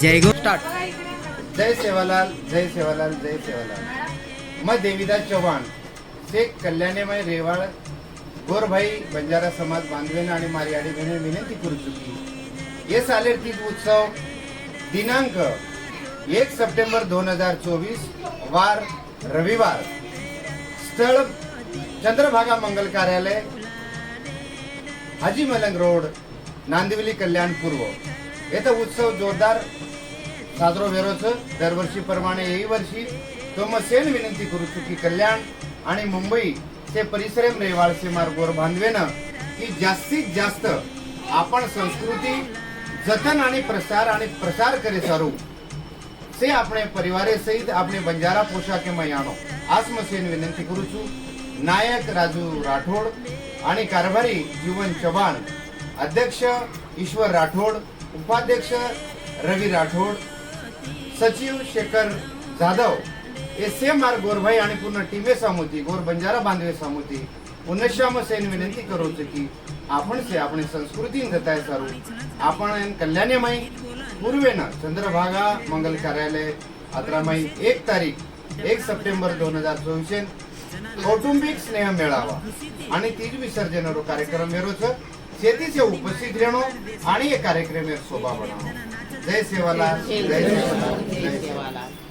जय गो स्टार्ट जय सेवालाल जय सेवालाल जय सेवालाल. मैं देवीदास चव्हाण शेख कल्याणीमय रेवाळ गोरभाई बंजारा समाज बांधवेन आणि मारियाडी बहिणी विनंती करू चुकी ये सालेर तीज उत्सव दिनांक एक सप्टेंबर दोन हजार चोवीस वार रविवार. स्थळ चंद्रभागा मंगल कार्यालय हाजी मलंग रोड नांदिवली कल्याण पूर्व. येथे उत्सव जोरदार साजरो वेरोच दरवर्षीप्रमाणे यही वर्षी तोमसेन विनंती करू की कल्याण आणि मुंबई ते परिसरेम रेवाळचे मार्गोर बांधवेनं की जास्तीत जास्त आपण संस्कृती जतन आणि प्रसार आणि प्रसार करे सारू से આપણે પરિવારે સહિત આપણે બંજારા પોશાકે મયાણો આસમસેન વિનંતી કરું છું નાયક રાજુ રાઠોડ आणि कारभारी जीवन चव्हाण अध्यक्ष ईश्वर राठोड उपाध्यक्ष रवी राठोड सचिव Shekhar Jadhav S M R गोरभाई आणि पूर्ण टीमे सामोती गोर बंजारा बांधवे सामोती उनश्याम सेन विनंती करू की आपण से आपण संस्कृतीन जताय सारू. आपण कल्याणेमाई पूर्वेन चंद्रभागा मंगल कार्यालय अत्रामाई एक तारीख एक सप्टेंबर दोन हजार चोवीस कौटुंबिक स्नेह मेळावा आणि तीज विसर्जन कार्यक्रम मेरोच शेतीचे उपस्थित आणि कार्यक्रम शोभा जय सेवालाल जय सेवालाल जय सेवालाल